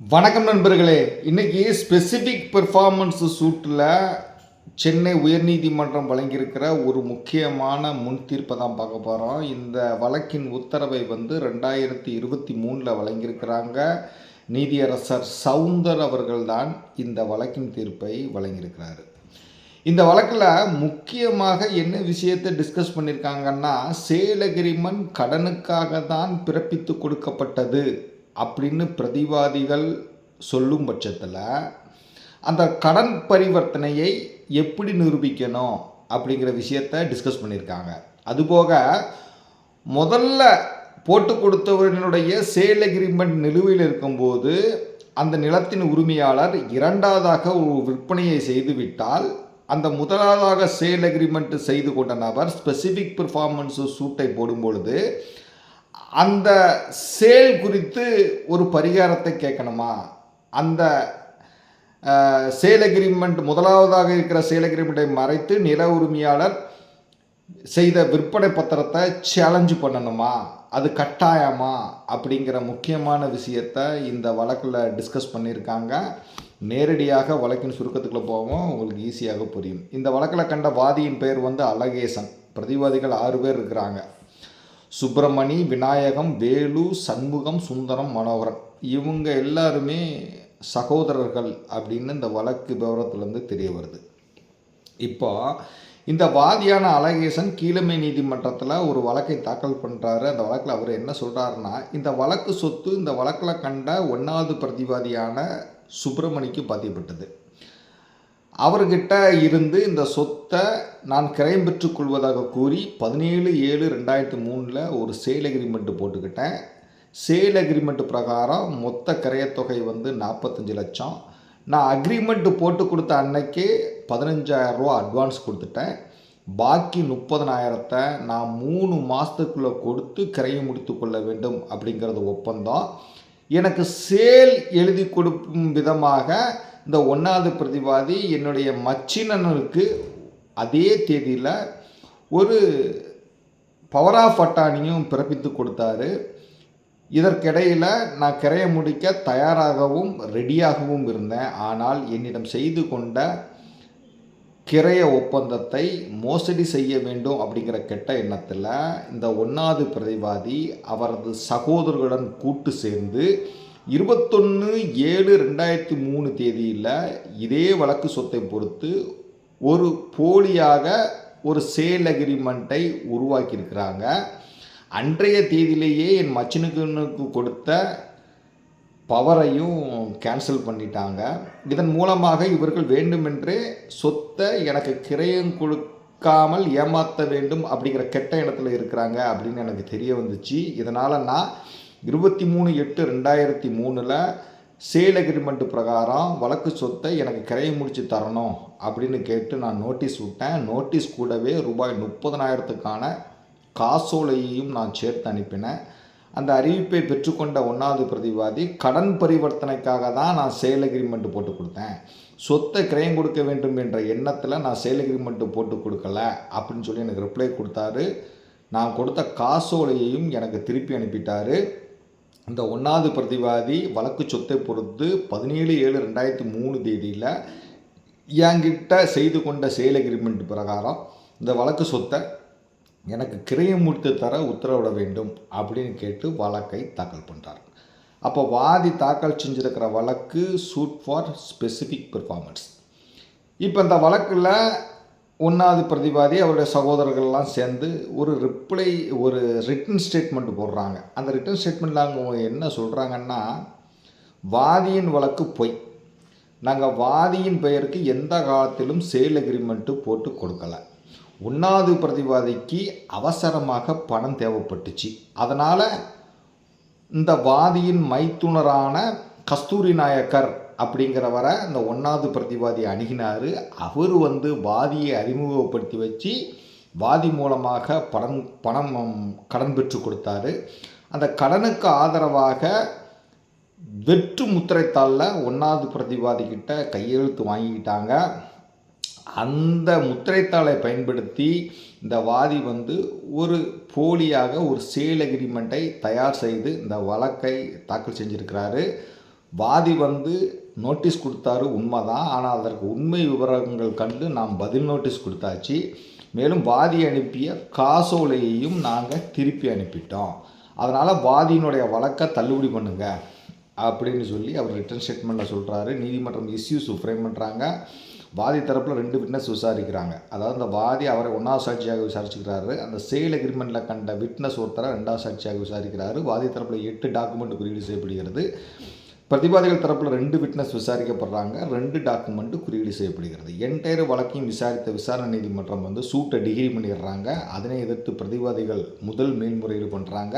வணக்கம் நண்பர்களே. இன்னைக்கு ஸ்பெசிஃபிக் பெர்ஃபார்மன்ஸ் சூட்டில் சென்னை உயர்நீதிமன்றம் வழங்கியிருக்கிற ஒரு முக்கியமான முன் தீர்ப்பை தான் பார்க்க போகிறோம் இந்த வழக்கின் உத்தரவை வந்து ரெண்டாயிரத்தி இருபத்தி மூணில் வழங்கியிருக்கிறாங்க நீதியரசர் சவுந்தர் அவர்கள்தான் இந்த வழக்கின் தீர்ப்பை வழங்கியிருக்கிறாரு. இந்த வழக்கில் முக்கியமாக என்ன விஷயத்தை டிஸ்கஸ் பண்ணியிருக்காங்கன்னா சேல் அக்ரிமெண்ட் கடனுக்காக தான் பிறப்பித்து கொடுக்கப்பட்டது. அப்படின்னு பிரதிவாதிகள் சொல்லும் பட்சத்தில் அந்த கடன் பரிவர்த்தனையை எப்படி நிரூபிக்கணும் அப்படிங்கிற விஷயத்தை டிஸ்கஸ் பண்ணியிருக்காங்க. அதுபோக முதல்ல போட்டு கொடுத்தவர்களுடைய சேல் அக்ரிமெண்ட் நிலுவையில் இருக்கும்போது அந்த நிலத்தின் உரிமையாளர் இரண்டாவதாக ஒரு விற்பனையை செய்துவிட்டால் அந்த முதலாவதாக சேல் அக்ரிமெண்ட் செய்து கொண்ட நபர் ஸ்பெசிஃபிக் பெர்ஃபார்மன்ஸ் சூட்டை போடும் பொழுது அந்த சேல் குறித்து ஒரு பரிகாரத்தை கேட்கணுமா? அந்த சேல் அக்ரிமெண்ட் முதலாவதாக இருக்கிற சேல் அக்ரிமெண்ட்டை மறைத்து நில உரிமையாளர் செய்த விற்பனை பத்திரத்தை சேலஞ்சு பண்ணணுமா? அது கட்டாயமா? அப்படிங்கிற முக்கியமான விஷயத்தை இந்த வழக்கில் டிஸ்கஸ் பண்ணியிருக்காங்க. நேரடியாக வழக்கின் சுருக்கத்துக்குள்ளே போவோம் உங்களுக்கு ஈஸியாக புரியும். இந்த வழக்கில் கண்ட வாதியின் பெயர் வந்து அழகேசன். பிரதிவாதிகள் ஆறு பேர் இருக்கிறாங்க. சுப்பிரமணி விநாயகம் வேலு சண்முகம் சுந்தரம் மனோகரன். இவங்க எல்லாருமே சகோதரர்கள் அப்படின்னு இந்த வழக்கு விவரத்துலேருந்து தெரிய வருது. இப்போ இந்த வாதியான அழகேசன் கீழமை நீதிமன்றத்தில் ஒரு வழக்கை தாக்கல் பண்ணுறாரு அந்த வழக்கில் அவர் என்ன சொல்கிறாருன்னா இந்த வழக்கு சொத்து இந்த வழக்கில் கண்ட ஒன்றாவது பிரதிவாதியான சுப்பிரமணிக்கு பதியப்பட்டது அவர்கிட்ட இருந்து இந்த சொத்தை நான் கிரயம் பெற்றுக்கொள்வதாக கூறி பதினேழு ஏழு ரெண்டாயிரத்தி மூணில் ஒரு சேல் அக்ரிமெண்ட்டு போட்டுக்கிட்டேன். சேல் அக்ரிமெண்ட் பிரகாரம் மொத்த கிரயத்தொகை வந்து நாற்பத்தஞ்சு லட்சம். நான் அக்ரிமெண்ட்டு போட்டு கொடுத்த அன்னைக்கே பதினஞ்சாயிரரூவா அட்வான்ஸ் கொடுத்துட்டேன். பாக்கி முப்பதனாயிரத்தை நான் மூணு மாதத்துக்குள்ளே கொடுத்து கிரையம் முடித்து கொள்ள வேண்டும் அப்படிங்கிறது ஒப்பந்தம். எனக்கு சேல் எழுதி கொடுக்கும் விதமாக இந்த ஒன்றாவது பிரதிவாதி என்னுடைய மச்சினனுக்கு அதே தேதியில் ஒரு பவர் ஆஃப் அட்டானியும் பிறப்பித்து கொடுத்தாரு. இதற்கிடையில் நான் கிரைய முடிக்க தயாராகவும் ரெடியாகவும் இருந்தேன். ஆனால் என்னிடம் செய்து கொண்ட கிரைய ஒப்பந்தத்தை மோசடி செய்ய வேண்டும் அப்படிங்கிற கெட்ட எண்ணத்தில் இந்த ஒன்றாவது பிரதிவாதி அவரது சகோதரர்களுடன் கூட்டு சேர்ந்து இருபத்தொன்று ஏழு ரெண்டாயிரத்தி மூணு தேதியில் இதே வழக்கு சொத்தை பொறுத்து ஒரு போலியாக ஒரு சேல் அக்ரிமெண்ட்டை உருவாக்கியிருக்கிறாங்க. அன்றைய தேதியிலேயே என் மச்சினுக்கு கொடுத்த பவரையும் கேன்சல் பண்ணிட்டாங்க. இதன் மூலமாக இவர்கள் வேண்டுமென்றே சொத்தை எனக்கு கிரயம் கொடுக்காமல் ஏமாற்ற வேண்டும் அப்படிங்கிற கெட்ட இடத்துல இருக்கிறாங்க அப்படின்னு எனக்கு தெரிய வந்துச்சு. இதனால் நான் இருபத்தி மூணு எட்டு ரெண்டாயிரத்தி மூணில் சேல் அக்ரிமெண்ட் பிரகாரம் வழக்கு சொத்தை எனக்கு கிரையை முடித்து தரணும் அப்படின்னு கேட்டு நான் நோட்டீஸ் விட்டேன். நோட்டீஸ் கூடவே ரூபாய் முப்பதனாயிரத்துக்கான காசோலையையும் நான் சேர்த்து அனுப்பினேன். அந்த அறிவிப்பை பெற்றுக்கொண்ட ஒன்றாவது பிரதிவாதி கடன் பரிவர்த்தனைக்காக தான் நான் சேல் அக்ரிமெண்ட் போட்டு கொடுத்தேன். சொத்தை கிரயம் கொடுக்க வேண்டும் என்ற எண்ணத்தில் நான் சேல் அக்ரிமெண்ட் போட்டு கொடுக்கல அப்படின்னு சொல்லி எனக்கு ரிப்ளை கொடுத்தாரு. நான் கொடுத்த காசோலையையும் எனக்கு திருப்பி அனுப்பிட்டாரு. இந்த ஒன்றாவது பிரதிவாதி வழக்கு சொத்தை பொறுத்து பதினேழு ஏழு ரெண்டாயிரத்தி மூணு தேதியில் என்கிட்ட செய்து கொண்ட சேல் அக்ரிமெண்ட் பிரகாரம் இந்த வழக்கு சொத்தை எனக்கு கிரயம் முடித்து தர உத்தரவிட வேண்டும் அப்படின்னு கேட்டு வழக்கை தாக்கல் பண்ணுறார் அப்போ வாதி தாக்கல் செஞ்சுருக்கிற வழக்கு சூட் ஃபார் ஸ்பெசிஃபிக் பெர்ஃபார்மன்ஸ் இப்போ இந்த வழக்கில் ஒன்றாவது பிரதிவாதி அவருடைய சகோதரர்கள்லாம் சேர்ந்து ஒரு ரிப்ளை ஒரு ரிட்டன் ஸ்டேட்மெண்ட் போடுறாங்க. அந்த ரிட்டன் ஸ்டேட்மெண்ட்டில் அவங்க என்ன சொல்கிறாங்கன்னா வாதியின் வழக்கு பொய். நாங்கள் வாதியின் பெயருக்கு எந்த காலத்திலும் சேல் அக்ரிமெண்ட்டு போட்டு கொடுக்கல. ஒன்றாவது பிரதிவாதிக்கு அவசரமாக பணம் தேவைப்பட்டுச்சு. அதனால் இந்த வாதியின் மைத்துனரான கஸ்தூரி நாயக்கர் அப்படிங்கிறவரை இந்த ஒன்றாவது பிரதிவாதி அணுகினார். அவர் வந்து வாதியை அறிமுகப்படுத்தி வச்சு வாதி மூலமாக பணம் பணம் கடன் பெற்று கொடுத்தாரு. அந்த கடனுக்கு ஆதரவாக வெற்று முத்திரைத்தாளில் ஒன்றாவது பிரதிவாதி கிட்ட கையெழுத்து வாங்கிக்கிட்டாங்க. அந்த முத்திரைத்தாளை பயன்படுத்தி இந்த வாதி வந்து ஒரு போலியாக ஒரு சேல் அக்ரிமெண்ட்டை தயார் செய்து இந்த வழக்கை தாக்கல் செஞ்சுருக்கிறாரு. வாதி வந்து நோட்டீஸ் கொடுத்தாரு உண்மைதான். ஆனால் அதற்கு உண்மை விவரங்கள் கண்டு நாம் பதில் நோட்டீஸ் கொடுத்தாச்சு. மேலும் வாதி அனுப்பிய காசோலையையும் நாங்கள் திருப்பி அனுப்பிட்டோம். அதனால் வாதியினுடைய வழக்கை தள்ளுபடி பண்ணுங்க அப்படின்னு சொல்லி அவர் ரிட்டன் ஸ்டேட்மெண்ட்டில் சொல்கிறாரு நீதிமன்றம் இஸ்யூஸ் ஃப்ரேம் பண்ணுறாங்க வாதி தரப்பில் ரெண்டு விட்னஸ் விசாரிக்கிறாங்க. அதாவது அந்த வாதி அவரை ஒன்றாவது சாட்சியாக விசாரிச்சுக்கிறாரு. அந்த சேல் அக்ரிமெண்ட்டில் கண்ட விட்னஸ் ஒருத்தரை ரெண்டாவது சாட்சியாக விசாரிக்கிறாரு. வாதி தரப்பில் எட்டு டாக்குமெண்ட் குறியீடு செய்யப்படுகிறது. பிரதிவாதிகள் தரப்பில் ரெண்டு விட்னஸ் விசாரிக்கப்படுறாங்க. ரெண்டு டாக்குமெண்ட்டு குறியீடு செய்யப்படுகிறது. என்டையர் வழக்கையும் விசாரித்த விசாரணை நீதிமன்றம் வந்து சூட்டை டிகிரி பண்ணிடுறாங்க. அதனை எதிர்த்து பிரதிவாதிகள் முதல் மேல்முறையீடு பண்ணுறாங்க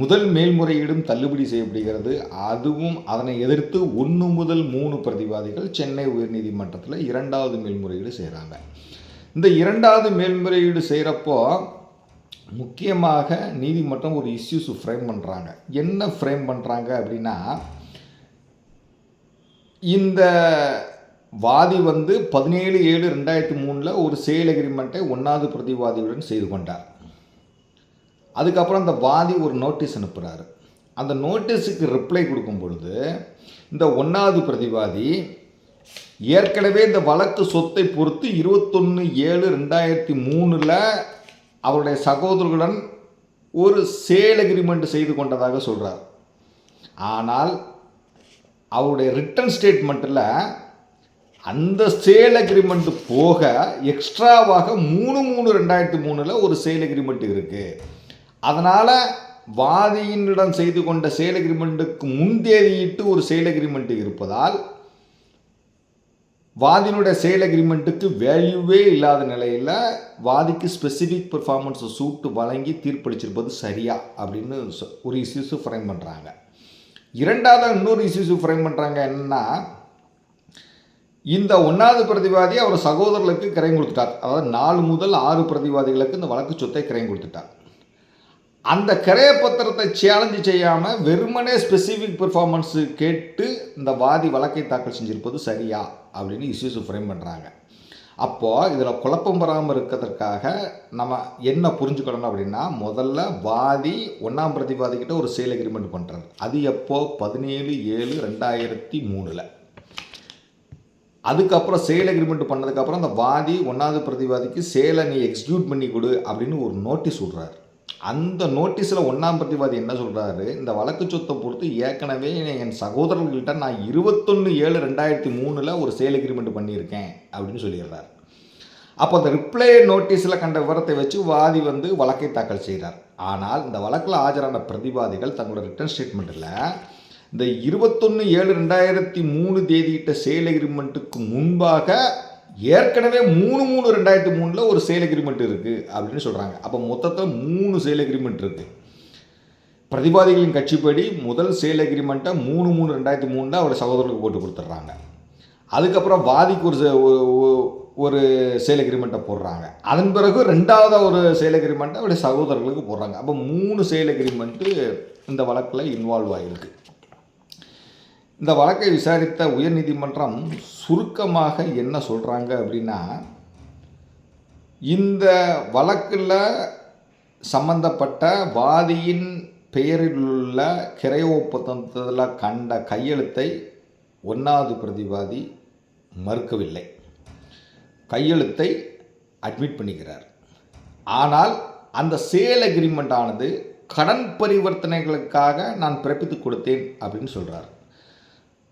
முதல் மேல்முறையீடும் தள்ளுபடி செய்யப்படுகிறது. அதுவும் அதனை எதிர்த்து ஒன்று முதல் மூணு பிரதிவாதிகள் சென்னை உயர்நீதிமன்றத்தில் இரண்டாவது மேல்முறையீடு செய்கிறாங்க இந்த இரண்டாவது மேல்முறையீடு செய்கிறப்போ முக்கியமாக நீதிமன்றம் ஒரு இஷ்யூஸ் ஃப்ரேம் பண்ணுறாங்க என்ன ஃப்ரேம் பண்ணுறாங்க அப்படின்னா இந்த வாதி வந்து பதினேழு ஏழு ரெண்டாயிரத்தி மூணில் ஒரு சேல் அக்ரிமெண்ட்டை ஒன்றாவது பிரதிவாதியுடன் செய்து கொண்டார். அதுக்கப்புறம் அந்த வாதி ஒரு நோட்டீஸ் அனுப்புகிறாரு அந்த நோட்டீஸுக்கு ரிப்ளை கொடுக்கும் பொழுது இந்த ஒன்றாவது பிரதிவாதி ஏற்கனவே இந்த வழக்கு சொத்தை பொறுத்து இருபத்தொன்று ஏழு ரெண்டாயிரத்தி மூணில் அவருடைய சகோதரர்களுடன் ஒரு சேல் அக்ரிமெண்ட் செய்து கொண்டதாக சொல்கிறார் ஆனால் அவருடைய ரிட்டன் ஸ்டேட்மெண்ட்டில் அந்த சேல் அக்ரிமெண்ட் போக எக்ஸ்ட்ராவாக மூணு மூணு ரெண்டாயிரத்தி மூணில் ஒரு சேல் அக்ரிமெண்ட் இருக்குது அதனால் வாதியினிடம் செய்து கொண்ட சேல் அக்ரிமெண்ட்டுக்கு முன்தேதியிட்டு ஒரு சேல் அக்ரிமெண்ட் இருப்பதால் வாதியினுடைய சேல் அக்ரிமெண்ட்டுக்கு வேல்யூவே இல்லாத நிலையில் வாதிக்கு ஸ்பெசிஃபிக் பெர்ஃபார்மன்ஸை சூட்டு வழங்கி தீர்ப்பளிச்சிருப்பது சரியா அப்படின்னு சொ- ஒரு இஷ்யூஸு ஃப்ரேம் பண்ணுறாங்க இரண்டாவது இன்னொரு இஷ்யூஸ் ஃப்ரேம் பண்ணுறாங்க என்னன்னா இந்த ஒன்றாவது பிரதிவாதி அவர் சகோதரர்களுக்கு கிரையம் கொடுத்துட்டார். அதாவது நாலு முதல் ஆறு பிரதிவாதிகளுக்கு இந்த வழக்கு சொத்தை கிரையம் கொடுத்துட்டார். அந்த கிரைய பத்திரத்தை சேலஞ்சு செய்யாமல் வெறுமனே ஸ்பெசிஃபிக் பெர்ஃபார்மன்ஸு கேட்டு இந்த வாதி வழக்கை தாக்கல் செஞ்சிருப்பது சரியா அப்படின்னு இஷ்யூஸ் ஃப்ரேம் பண்ணுறாங்க அப்போது இதில் குழப்பம் வராமல் இருக்கிறதுக்காக நம்ம என்ன புரிஞ்சுக்கணும் அப்படின்னா முதல்ல வாதி ஒன்றாம் பிரதிவாதிக்கிட்ட ஒரு சேல் அக்ரிமெண்ட் பண்ணுறாரு அது எப்போ? பதினேழு ஏழு ரெண்டாயிரத்தி மூணில். அதுக்கப்புறம் சேல் அக்ரிமெண்ட் பண்ணதுக்கப்புறம் அந்த வாதி ஒன்றாவது பிரதிவாதிக்கு சேலை நீ எக்ஸிக்யூட் பண்ணி கொடு அப்படின்னு ஒரு நோட்டீஸ் விட்றாரு. அந்த நோட்டீஸில் ஒன்றாம் பிரதிவாதி என்ன சொல்கிறாரு இந்த வழக்கு சொத்தை பொறுத்து ஏற்கனவே என் சகோதரர்கள்ட்ட நான் இருபத்தொன்று ஏழு ரெண்டாயிரத்தி மூணில் ஒரு சேல் அக்ரிமெண்ட் பண்ணியிருக்கேன் அப்படின்னு சொல்லிடுறாரு. அப்போ அந்த ரிப்ளை நோட்டீஸில் கண்ட விவரத்தை வச்சு வாதி வந்து வழக்கை தாக்கல் செய்கிறார் ஆனால் இந்த வழக்கில் ஆஜரான பிரதிவாதிகள் தங்களோட ரிட்டர்ன் ஸ்டேட்மெண்ட்டில் இந்த இருபத்தொன்று ஏழு ரெண்டாயிரத்தி மூணு தேதியிட்ட சேல் அக்ரிமெண்ட்டுக்கு முன்பாக ஏற்கனவே மூணு மூணு ரெண்டாயிரத்தி மூணில் ஒரு சேல் அக்ரிமெண்ட் இருக்குது அப்படின்னு சொல்கிறாங்க அப்போ மொத்தத்தில் மூணு சேல் அக்ரிமெண்ட் இருக்குது பிரதிவாதிகளின் கட்சிப்படி முதல் சேல் அக்ரிமெண்ட்டை மூணு மூணு ரெண்டாயிரத்தி மூணில் அவருடைய சகோதரருக்கு போட்டு கொடுத்துட்றாங்க. அதுக்கப்புறம் வாதிக்கு ஒரு சே- ஒரு சேல் அக்ரிமெண்ட்டை போடுறாங்க. அதன் பிறகு ரெண்டாவது ஒரு சேல் அக்ரிமெண்ட்டை அவருடைய சகோதரர்களுக்கு போடுறாங்க. அப்போ மூணு சேல் அக்ரிமெண்ட்டு இந்த வழக்கில் இன்வால்வ் ஆகிருக்கு இந்த வழக்கை விசாரித்த உயர்நீதிமன்றம் சுருக்கமாக என்ன சொல்கிறாங்க அப்படின்னா இந்த வழக்கில் சம்பந்தப்பட்ட வாதியின் பெயரில் உள்ள கிரை ஒப்பந்தத்தில் கண்ட கையெழுத்தை ஒன்றாவது பிரதிவாதி மறுக்கவில்லை. கையெழுத்தை அட்மிட் பண்ணிக்கிறார். ஆனால் அந்த சேல் அக்ரிமெண்ட் ஆனது கடன் பரிவர்த்தனைகளுக்காக நான் பிறப்பித்து கொடுத்தேன் அப்படின்னு சொல்கிறார்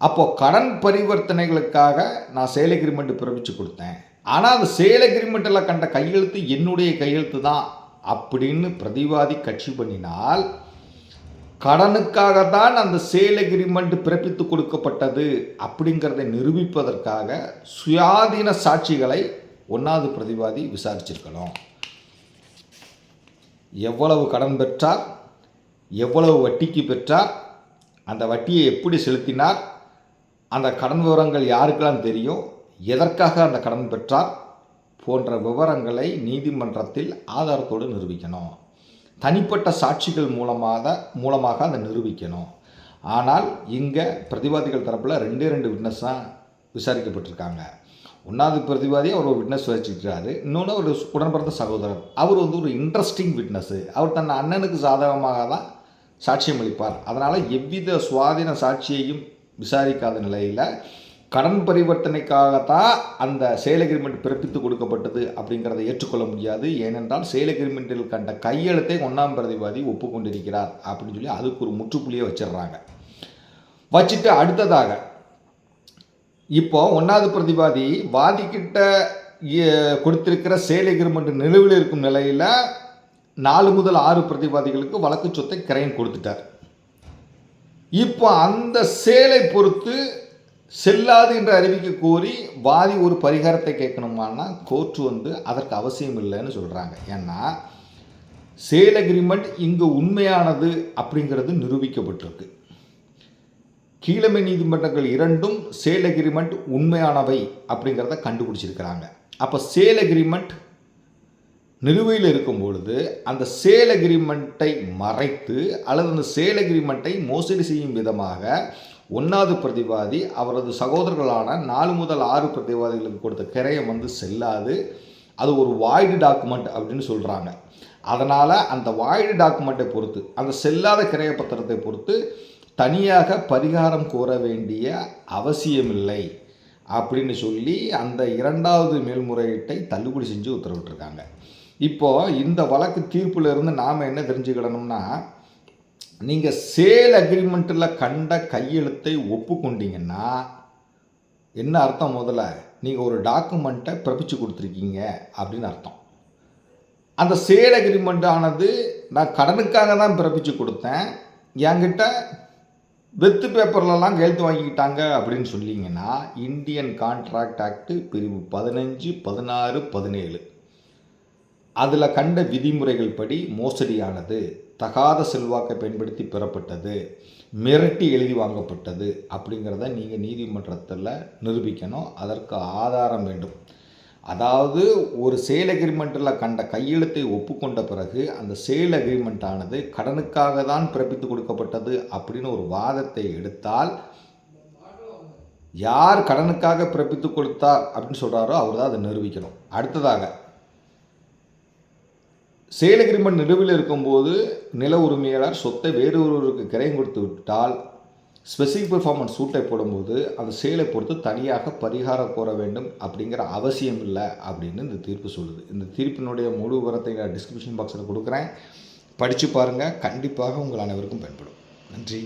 அப்போது கடன் பரிவர்த்தனைகளுக்காக நான் சேல் அக்ரிமெண்ட் பிறப்பிச்சு கொடுத்தேன். ஆனால் அந்த சேல் அக்ரிமெண்ட்டில் கண்ட கையெழுத்து என்னுடைய கையெழுத்து தான். அப்படின்னு பிரதிவாதி கட்சி பண்ணினால் கடனுக்காக தான் அந்த சேல் அக்ரிமெண்ட் பிறப்பித்து கொடுக்கப்பட்டது அப்படிங்கிறதை நிரூபிப்பதற்காக சுயாதீன சாட்சிகளை ஒன்றாவது பிரதிவாதி விசாரிச்சிருக்கணும். எவ்வளவு கடன் பெற்றார்? எவ்வளவு வட்டிக்கு பெற்றார்? அந்த வட்டியை எப்படி செலுத்தினார்? அந்த கடன் விவரங்கள் யாருக்கெல்லாம் தெரியும் எதற்காக அந்த கடன் பெற்றார் போன்ற விவரங்களை நீதிமன்றத்தில் ஆதாரத்தோடு நிரூபிக்கணும். தனிப்பட்ட சாட்சிகள் மூலமாக மூலமாக அதை நிரூபிக்கணும். ஆனால் இங்கே பிரதிவாதிகள் தரப்பில் ரெண்டே ரெண்டு விட்னஸ் தான் விசாரிக்கப்பட்டிருக்காங்க. ஒன்றாவது பிரதிவாதி அவர் ஒரு விட்னஸ் வச்சுக்கிறாரு இன்னொன்று ஒரு உடன்பிறந்த சகோதரர். அவர் வந்து ஒரு இன்ட்ரெஸ்டிங் விட்னஸ்ஸு அவர் தன் அண்ணனுக்கு சாதகமாக தான் சாட்சியம் அளிப்பார். அதனால் எவ்வித சுவாதீன சாட்சியையும் விசாரிக்காத நிலையில் கடன் பரிவர்த்தனைக்காகத்தான் அந்த சேல் அக்ரிமெண்ட் பிறப்பித்து கொடுக்கப்பட்டது அப்படிங்கிறத ஏற்றுக்கொள்ள முடியாது. ஏனென்றால் சேல் அக்ரிமெண்ட்டில் கண்ட கையெழுத்தை ஒன்றாம் பிரதிவாதி ஒப்புக்கொண்டிருக்கிறார் அப்படின்னு சொல்லி அதுக்கு ஒரு முற்றுப்புள்ளியை வச்சிடுறாங்க. வச்சுட்டு அடுத்ததாக இப்போ ஒன்றாவது பிரதிவாதி வாதிக்கிட்ட கொடுத்திருக்கிற சேல் அக்ரிமெண்ட் நிலுவில் இருக்கும் நிலையில் நாலு முதல் ஆறு பிரதிவாதிகளுக்கு வழக்கு சொத்தை கிரைன் கொடுத்துட்டார். இப்போ அந்த சேலை பொறுத்து செல்லாது என்று அறிவிக்க கோரி வாதி ஒரு பரிகாரத்தை கேட்கணுமானா கோர்ட் வந்து அதற்கு அவசியம் இல்லைன்னு சொல்கிறாங்க ஏன்னா சேல் அக்ரிமெண்ட் இங்கு உண்மையானது அப்படிங்கிறது நிரூபிக்கப்பட்டிருக்கு. கீழமை நீதிமன்றங்கள் இரண்டும் சேல் அக்ரிமெண்ட் உண்மையானவை அப்படிங்கிறத கண்டுபிடிச்சிருக்கிறாங்க. அப்போ சேல் அக்ரிமெண்ட் நிலுவையில் இருக்கும் பொழுது அந்த சேல் அக்ரிமெண்ட்டை மறைத்து அல்லது அந்த சேல் அக்ரிமெண்ட்டை மோசடி செய்யும் விதமாக ஒன்றாவது பிரதிவாதி அவரது சகோதரர்களான நாலு முதல் ஆறு பிரதிவாதிகளுக்கு கொடுத்த கிரையம் வந்து செல்லாது. அது ஒரு வாய்டு டாக்குமெண்ட் அப்படின்னு சொல்கிறாங்க அதனால் அந்த வாய்டு டாக்குமெண்ட்டை பொறுத்து அந்த செல்லாத கிரைய பத்திரத்தை பொறுத்து தனியாக பரிகாரம் கோர வேண்டிய அவசியமில்லை அப்படின்னு சொல்லி அந்த இரண்டாவது மேல்முறையீட்டை தள்ளுபடி செஞ்சு உத்தரவிட்டிருக்காங்க. இப்போ இந்த வழக்கு தீர்ப்புல இருந்து நாம் என்ன தெரிஞ்சுக்கிடணும்னா நீங்கள் சேல் அக்ரிமெண்ட்டில் கண்ட கையெழுத்தை ஒப்புக்கொண்டீங்கன்னா என்ன அர்த்தம் முதல்ல? நீங்கள் ஒரு டாக்குமெண்ட்டை பிறப்பிச்சு கொடுத்துருக்கீங்க அப்படின்னு அர்த்தம். அந்த சேல் அக்ரிமெண்ட் ஆனது நான் கடனுக்காக தான் பிறப்பிச்சு கொடுத்தேன். என்கிட்ட வெத்து பேப்பர்லலாம் கையெழுத்து வாங்கிக்கிட்டாங்க அப்படின்னு சொல்லிங்கன்னா இந்தியன் கான்ட்ராக்ட் ஆக்ட் பிரிவு பதினஞ்சு பதினாறு பதினேழு. அதில் கண்ட விதிமுறைகள் படி மோசடியானது தகாத செல்வாக்கை பயன்படுத்தி பெறப்பட்டது மிரட்டி எழுதி வாங்கப்பட்டது அப்படிங்கிறத நீங்கள் நீதிமன்றத்தில் நிரூபிக்கணும். அதற்கு ஆதாரம் வேண்டும். அதாவது ஒரு சேல் அக்ரிமெண்ட்டில் கண்ட கையெழுத்தை ஒப்புக்கொண்ட பிறகு அந்த சேல் அக்ரிமெண்ட் ஆனது கடனுக்காக தான் பிறப்பித்து கொடுக்கப்பட்டது அப்படின்னு ஒரு வாதத்தை எடுத்தால் யார் கடனுக்காக பிறப்பித்து கொடுத்தார் அப்படின்னு சொல்கிறாரோ அவர் தான் அதை நிரூபிக்கணும். அடுத்ததாக சேல் அக்ரிமெண்ட் நிலுவில் இருக்கும்போது நில உரிமையாளர் சொத்தை வேறு ஒருவருக்கு கிரையம் கொடுத்து விட்டால் ஸ்பெசிஃபிக் பெர்ஃபார்மன்ஸ் சூட்டை போடும்போது அந்த சேலை பொறுத்து தனியாக பரிகாரம் கோர வேண்டும் அப்படிங்கிற அவசியம் இல்லை அப்படின்னு இந்த தீர்ப்பு சொல்லுது. இந்த தீர்ப்பினுடைய முழு விவரத்தை நான் டிஸ்கிரிப்ஷன் பாக்ஸில் கொடுக்குறேன். படித்து பாருங்கள் கண்டிப்பாக உங்கள் அனைவருக்கும் பயன்படும். நன்றி.